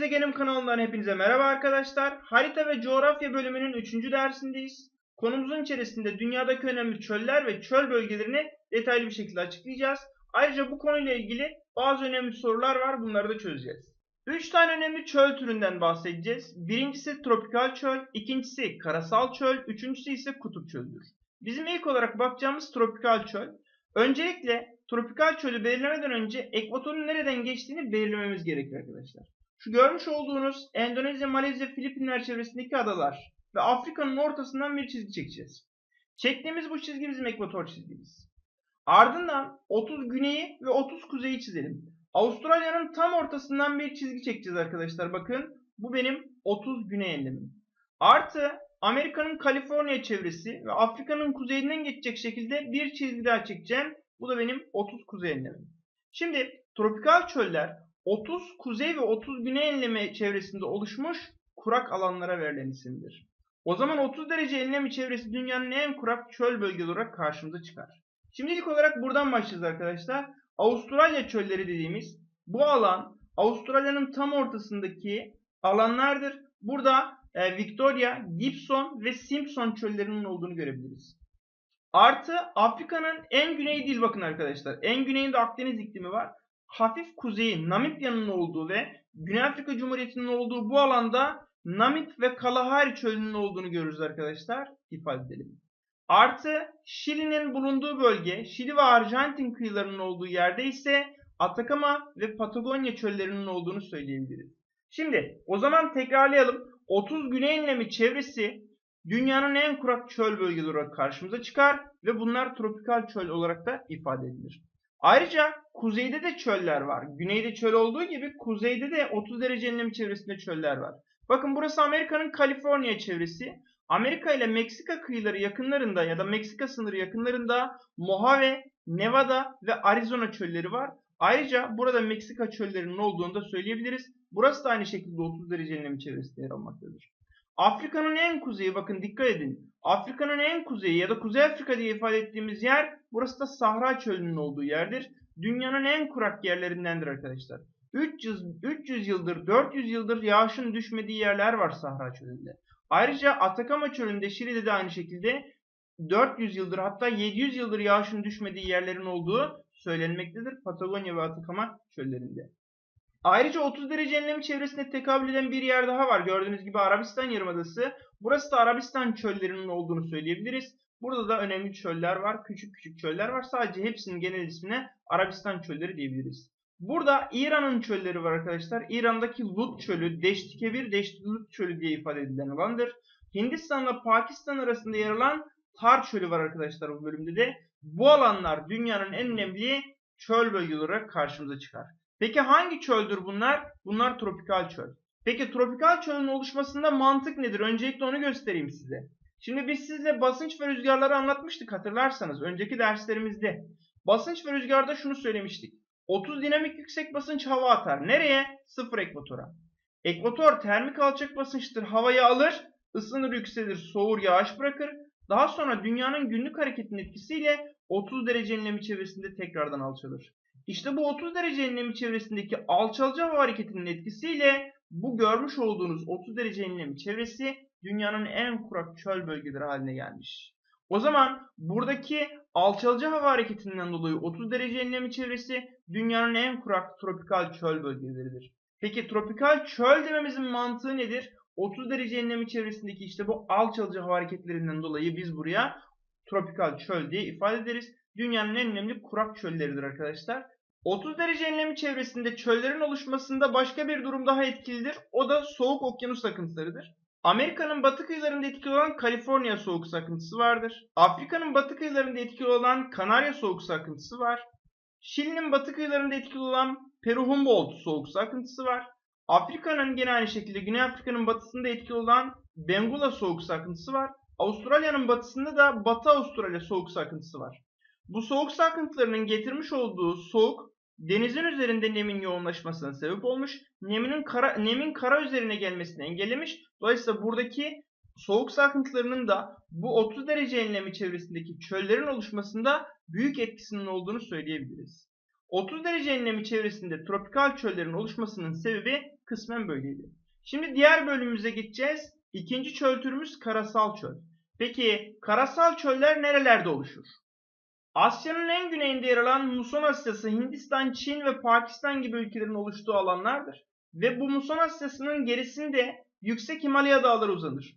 Gezegenim kanalından hepinize merhaba arkadaşlar. Harita ve coğrafya bölümünün 3. dersindeyiz. Konumuzun içerisinde dünyadaki önemli çöller ve çöl bölgelerini detaylı bir şekilde açıklayacağız. Ayrıca bu konuyla ilgili bazı önemli sorular var. Bunları da çözeceğiz. 3 tane önemli çöl türünden bahsedeceğiz. Birincisi tropikal çöl, ikincisi karasal çöl, üçüncüsü ise kutup çöldür. Bizim ilk olarak bakacağımız tropikal çöl. Öncelikle tropikal çölü belirlemeden önce ekvatorun nereden geçtiğini belirlememiz gerekir arkadaşlar. Şu görmüş olduğunuz Endonezya, Malezya, Filipinler çevresindeki adalar ve Afrika'nın ortasından bir çizgi çekeceğiz. Çektiğimiz bu çizgi bizim ekvator çizgimiz. Ardından 30 güneyi ve 30 kuzeyi çizelim. Avustralya'nın tam ortasından bir çizgi çekeceğiz arkadaşlar. Bakın bu benim 30 güney enlemim. Artı Amerika'nın Kaliforniya çevresi ve Afrika'nın kuzeyinden geçecek şekilde bir çizgi daha çekeceğim. Bu da benim 30 kuzey enlemim. Şimdi tropikal çöller 30 kuzey ve 30 güney enlemi çevresinde oluşmuş kurak alanlara verilen isimdir. O zaman 30 derece enlemi çevresi dünyanın en kurak çöl bölgesi olarak karşımıza çıkar. Şimdi ilk olarak buradan başlayacağız arkadaşlar. Avustralya çölleri dediğimiz bu alan Avustralya'nın tam ortasındaki alanlardır. Burada e, Victoria, Gibson ve Simpson çöllerinin olduğunu görebiliriz. Artı Afrika'nın en güneyi değil bakın arkadaşlar. En güneyinde Akdeniz iklimi var. Hafif kuzeyi Namibya'nın olduğu ve Güney Afrika Cumhuriyeti'nin olduğu bu alanda Namib ve Kalahari çölünün olduğunu görürüz arkadaşlar. İfade edelim. Artı Şili'nin bulunduğu bölge, Şili ve Arjantin kıyılarının olduğu yerde ise Atakama ve Patagonya çöllerinin olduğunu söyleyebiliriz. Şimdi o zaman tekrarlayalım. 30 güney enlemi çevresi dünyanın en kurak çöl bölgeleri olarak karşımıza çıkar ve bunlar tropikal çöl olarak da ifade edilir. Ayrıca kuzeyde de çöller var. Güneyde çöl olduğu gibi kuzeyde de 30 derece enlemi çevresinde çöller var. Bakın burası Amerika'nın Kaliforniya çevresi. Amerika ile Meksika kıyıları yakınlarında ya da Meksika sınırı yakınlarında Mojave, Nevada ve Arizona çölleri var. Ayrıca burada Meksika çöllerinin olduğunu da söyleyebiliriz. Burası da aynı şekilde 30 derece enlemi çevresinde yer almaktadır. Afrika'nın en kuzeyi bakın dikkat edin. Afrika'nın en kuzeyi ya da Kuzey Afrika diye ifade ettiğimiz yer burası da Sahra çölünün olduğu yerdir. Dünyanın en kurak yerlerindendir arkadaşlar. 300, 300 yıldır 400 yıldır yağışın düşmediği yerler var Sahra çölünde. Ayrıca Atakama çölünde Şili'de de aynı şekilde 400 yıldır hatta 700 yıldır yağışın düşmediği yerlerin olduğu söylenmektedir. Patagonya ve Atakama çöllerinde. Ayrıca 30 derece enlemi çevresinde tekabül eden bir yer daha var. Gördüğünüz gibi Arabistan Yarımadası. Burası da Arabistan çöllerinin olduğunu söyleyebiliriz. Burada da önemli çöller var. Küçük küçük çöller var. Sadece hepsinin genel ismine Arabistan çölleri diyebiliriz. Burada İran'ın çölleri var arkadaşlar. İran'daki Lut çölü, Deştikebir, Deşti Lut çölü diye ifade edilen alandır. Hindistan'la Pakistan arasında yer alan Tar çölü var arkadaşlar bu bölümde de. Bu alanlar dünyanın en önemli çöl bölgeleri olarak karşımıza çıkar. Peki hangi çöldür bunlar? Bunlar tropikal çöl. Peki tropikal çölün oluşmasında mantık nedir? Öncelikle onu göstereyim size. Şimdi biz sizle basınç ve rüzgarları anlatmıştık hatırlarsanız önceki derslerimizde. Basınç ve rüzgarda şunu söylemiştik. 30 dinamik yüksek basınç hava atar. Nereye? Sıfır ekvatora. Ekvator termik alçak basınçtır. Havayı alır, ısınır yükselir, soğur, yağış bırakır. Daha sonra dünyanın günlük hareketinin etkisiyle 30 derece enlemi çevresinde tekrardan alçalır. İşte bu 30 derece enlemi çevresindeki alçalıcı hava hareketinin etkisiyle bu görmüş olduğunuz 30 derece enlemi çevresi dünyanın en kurak çöl bölgeleri haline gelmiş. O zaman buradaki alçalıcı hava hareketinden dolayı 30 derece enlemi çevresi dünyanın en kurak tropikal çöl bölgeleridir. Peki tropikal çöl dememizin mantığı nedir? 30 derece enlemi çevresindeki işte bu alçalıcı hava hareketlerinden dolayı biz buraya tropikal çöl diye ifade ederiz. Dünyanın en önemli kurak çölleridir arkadaşlar. 30 derece enlemi çevresinde çöllerin oluşmasında başka bir durum daha etkilidir. O da soğuk okyanus akıntılarıdır. Amerika'nın batı kıyılarında etkili olan Kaliforniya soğuk akıntısı vardır. Afrika'nın batı kıyılarında etkili olan Kanarya soğuk akıntısı var. Şili'nin batı kıyılarında etkili olan Peru Humboldt soğuk akıntısı var. Afrika'nın gene aynı şekilde Güney Afrika'nın batısında etkili olan Benguela soğuk akıntısı var. Avustralya'nın batısında da Batı Avustralya soğuk akıntısı var. Bu soğuk akıntılarının getirmiş olduğu soğuk denizin üzerinde nemin yoğunlaşmasına sebep olmuş. Neminin kara, nemin kara üzerine gelmesini engellemiş. Dolayısıyla buradaki soğuk akıntılarının da bu 30 derece enlemi çevresindeki çöllerin oluşmasında büyük etkisinin olduğunu söyleyebiliriz. 30 derece enlemi çevresinde tropikal çöllerin oluşmasının sebebi kısmen böyleydi. Şimdi diğer bölümümüze geçeceğiz. İkinci çöl türümüz karasal çöl. Peki karasal çöller nerelerde oluşur? Asya'nın en güneyinde yer alan Muson Asyası, Hindistan, Çin ve Pakistan gibi ülkelerin oluştuğu alanlardır. Ve bu Muson Asyası'nın gerisinde yüksek Himalaya dağları uzanır.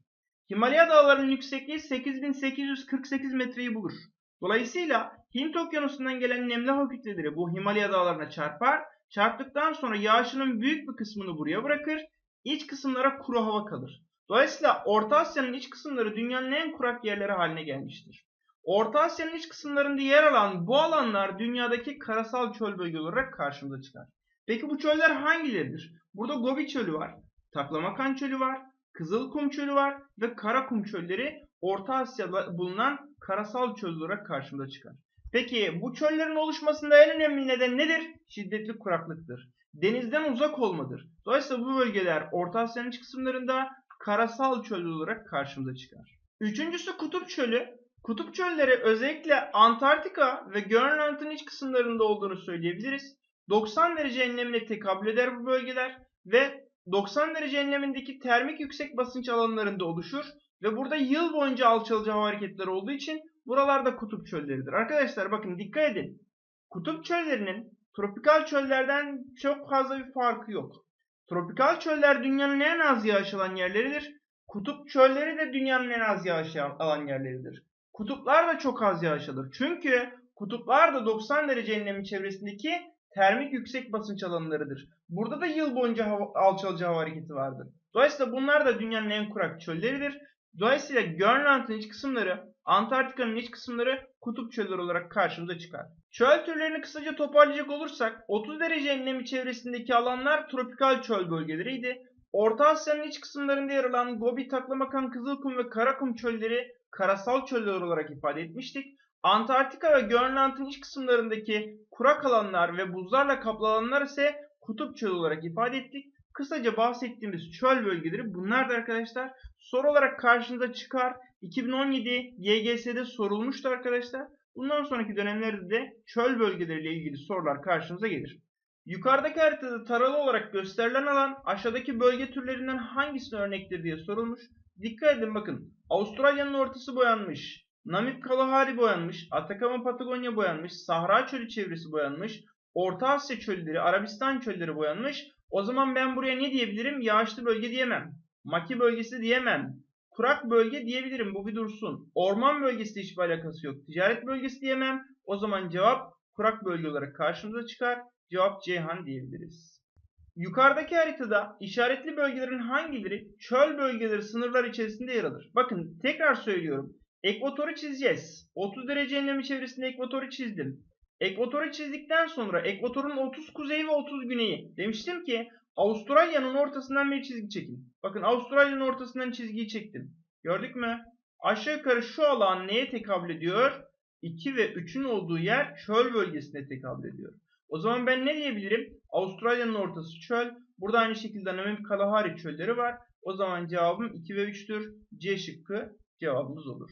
Himalaya dağlarının yüksekliği 8848 metreyi bulur. Dolayısıyla Hint okyanusundan gelen nemli hava kütleleri bu Himalaya dağlarına çarpar. Çarptıktan sonra yağışının büyük bir kısmını buraya bırakır. İç kısımlara kuru hava kalır. Dolayısıyla Orta Asya'nın iç kısımları dünyanın en kurak yerleri haline gelmiştir. Orta Asya'nın iç kısımlarında yer alan bu alanlar dünyadaki karasal çöl bölgeleri olarak karşımıza çıkar. Peki bu çöller hangileridir? Burada Gobi çölü var, Taklamakan çölü var, Kızılkum çölü var ve Karakum çölleri Orta Asya'da bulunan karasal çöl olarak karşımıza çıkar. Peki bu çöllerin oluşmasında en önemli neden nedir? Şiddetli kuraklıktır. Denizden uzak olmadır. Dolayısıyla bu bölgeler Orta Asya'nın iç kısımlarında karasal çöl olarak karşımıza çıkar. Üçüncüsü kutup çölü. Kutup çölleri özellikle Antarktika ve Grönland'ın iç kısımlarında olduğunu söyleyebiliriz. 90 derece enlemine tekabül eder bu bölgeler ve 90 derece enlemindeki termik yüksek basınç alanlarında oluşur ve burada yıl boyunca alçalıcı hava hareketleri olduğu için buralarda kutup çölleridir. Arkadaşlar bakın dikkat edin. Kutup çöllerinin tropikal çöllerden çok fazla bir farkı yok. Tropikal çöller dünyanın en az yağış alan yerleridir. Kutup çölleri de dünyanın en az yağış alan yerleridir. Kutuplar da çok az yağış alır. Çünkü kutuplar da 90 derece enlemi çevresindeki termik yüksek basınç alanlarıdır. Burada da yıl boyunca hava, alçalıcı hava hareketi vardır. Dolayısıyla bunlar da dünyanın en kurak çölleridir. Dolayısıyla Grönland'ın iç kısımları, Antarktika'nın iç kısımları kutup çölleri olarak karşımıza çıkar. Çöl türlerini kısaca toparlayacak olursak 30 derece enlemi çevresindeki alanlar tropikal çöl bölgeleriydi. Orta Asya'nın iç kısımlarında yer alan Gobi, Taklamakan, Kızılkum ve Karakum çölleri karasal çöller olarak ifade etmiştik. Antarktika ve Grönland'ın iç kısımlarındaki kurak alanlar ve buzlarla kaplı alanlar ise kutup çölü olarak ifade ettik. Kısaca bahsettiğimiz çöl bölgeleri bunlar da arkadaşlar. Soru olarak karşınıza çıkar. 2017 YGS'de sorulmuştu arkadaşlar. Bundan sonraki dönemlerde de çöl bölgeleriyle ilgili sorular karşınıza gelir. Yukarıdaki haritada taralı olarak gösterilen alan aşağıdaki bölge türlerinden hangisine örnektir diye sorulmuş. Dikkat edin bakın. Avustralya'nın ortası boyanmış. Namib Kalahari boyanmış. Atakama Patagonya boyanmış. Sahra çölü çevresi boyanmış. Orta Asya çölleri, Arabistan çölleri boyanmış. O zaman ben buraya ne diyebilirim? Yağışlı bölge diyemem. Maki bölgesi diyemem. Kurak bölge diyebilirim. Bu bir dursun. Orman bölgesi hiçbir alakası yok. Ticaret bölgesi diyemem. O zaman cevap kurak bölge olarak karşımıza çıkar. Cevap Ceyhan diyebiliriz. Yukarıdaki haritada işaretli bölgelerin hangileri çöl bölgeleri sınırlar içerisinde yer alır? Bakın tekrar söylüyorum. Ekvatoru çizeceğiz. 30 derece enlemi çevresinde ekvatoru çizdim. Ekvatoru çizdikten sonra ekvatorun 30 kuzeyi ve 30 güneyi. Demiştim ki Avustralya'nın ortasından bir çizgi çekin. Bakın Avustralya'nın ortasından çizgiyi çektim. Gördük mü? Aşağı yukarı şu alan neye tekabül ediyor? 2 ve 3'ün olduğu yer çöl bölgesine tekabül ediyor. O zaman ben ne diyebilirim? Avustralya'nın ortası çöl. Burada aynı şekilde Namib Kalahari çölleri var. O zaman cevabım 2 ve 3'tür. C şıkkı cevabımız olur.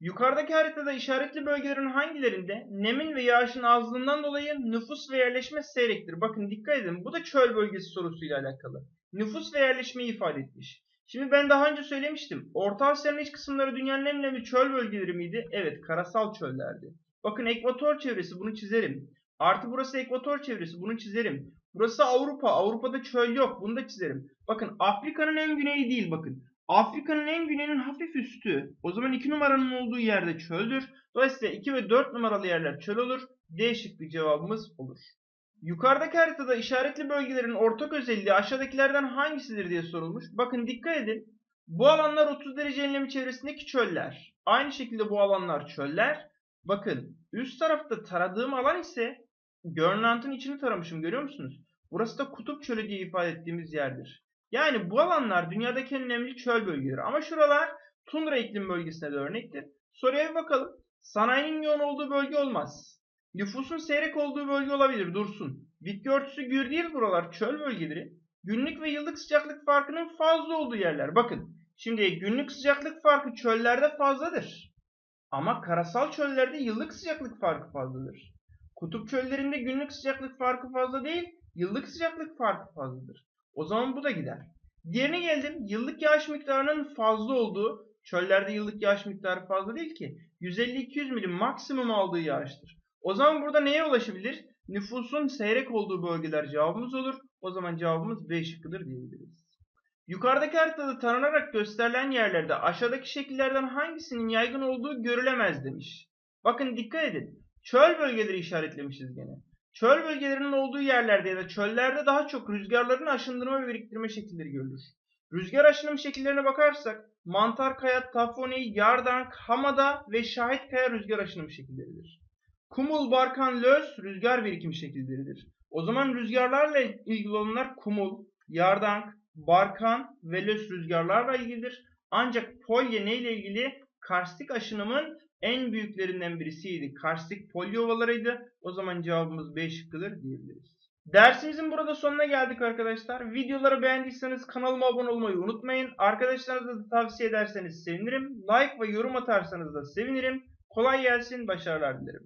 Yukarıdaki haritada işaretli bölgelerin hangilerinde nemin ve yağışın azlığından dolayı nüfus ve yerleşme seyrektir? Bakın dikkat edin bu da çöl bölgesi sorusuyla alakalı. Nüfus ve yerleşmeyi ifade etmiş. Şimdi ben daha önce söylemiştim. Orta Asya'nın iç kısımları dünyanın en önemli çöl bölgeleri miydi? Evet karasal çöllerdi. Bakın ekvator çevresi bunu çizerim. Artı burası ekvator çevresi bunu çizerim. Burası Avrupa. Avrupa'da çöl yok. Bunu da çizerim. Bakın Afrika'nın en güneyi değil bakın. Afrika'nın en güneyinin hafif üstü. O zaman 2 numaranın olduğu yerde çöldür. Dolayısıyla 2 ve 4 numaralı yerler çöl olur. D şıkkı cevabımız olur. Yukarıdaki haritada işaretli bölgelerin ortak özelliği aşağıdakilerden hangisidir diye sorulmuş. Bakın dikkat edin. Bu alanlar 30 derece enlemi çevresindeki çöller. Aynı şekilde bu alanlar çöller. Bakın üst tarafta taradığım alan ise Grönland'ın içini taramışım görüyor musunuz? Burası da kutup çölü diye ifade ettiğimiz yerdir. Yani bu alanlar dünyadaki en önemli çöl bölgeleri. Ama şuralar tundra iklim bölgesine de örnektir. Soruya bir bakalım. Sanayinin yoğun olduğu bölge olmaz. Nüfusun seyrek olduğu bölge olabilir dursun. Bitki örtüsü gür değil buralar çöl bölgeleri. Günlük ve yıllık sıcaklık farkının fazla olduğu yerler. Bakın şimdi günlük sıcaklık farkı çöllerde fazladır. Ama karasal çöllerde yıllık sıcaklık farkı fazladır. Kutup çöllerinde günlük sıcaklık farkı fazla değil, yıllık sıcaklık farkı fazladır. O zaman bu da gider. Diğerine geldim. Yıllık yağış miktarının fazla olduğu, çöllerde yıllık yağış miktarı fazla değil ki. 150-200 milim maksimum aldığı yağıştır. O zaman burada neye ulaşabilir? Nüfusun seyrek olduğu bölgeler cevabımız olur. O zaman cevabımız B şıkkıdır diyebiliriz. Yukarıdaki haritada taranarak gösterilen yerlerde aşağıdaki şekillerden hangisinin yaygın olduğu görülemez demiş. Bakın dikkat edin. Çöl bölgeleri işaretlemişiz gene. Çöl bölgelerinin olduğu yerlerde ya da çöllerde daha çok rüzgarların aşındırma ve biriktirme şekilleri görülür. Rüzgar aşınım şekillerine bakarsak mantar kaya, tafoni, yardank, hamada ve şahit kaya rüzgar aşınım şekilleridir. Kumul, barkan, löz rüzgar birikimi şekilleridir. O zaman rüzgarlarla ilgili olanlar kumul, yardank, barkan ve löz rüzgarlarla ilgilidir. Ancak polye ne ile ilgili? Karstik aşınımın en büyüklerinden birisiydi. Karstik polye ovalarıydı. O zaman cevabımız B şıkkıdır diyebiliriz. Dersimizin burada sonuna geldik arkadaşlar. Videoları beğendiyseniz kanalıma abone olmayı unutmayın. Arkadaşlarınıza da tavsiye ederseniz sevinirim. Like ve yorum atarsanız da sevinirim. Kolay gelsin, başarılar dilerim.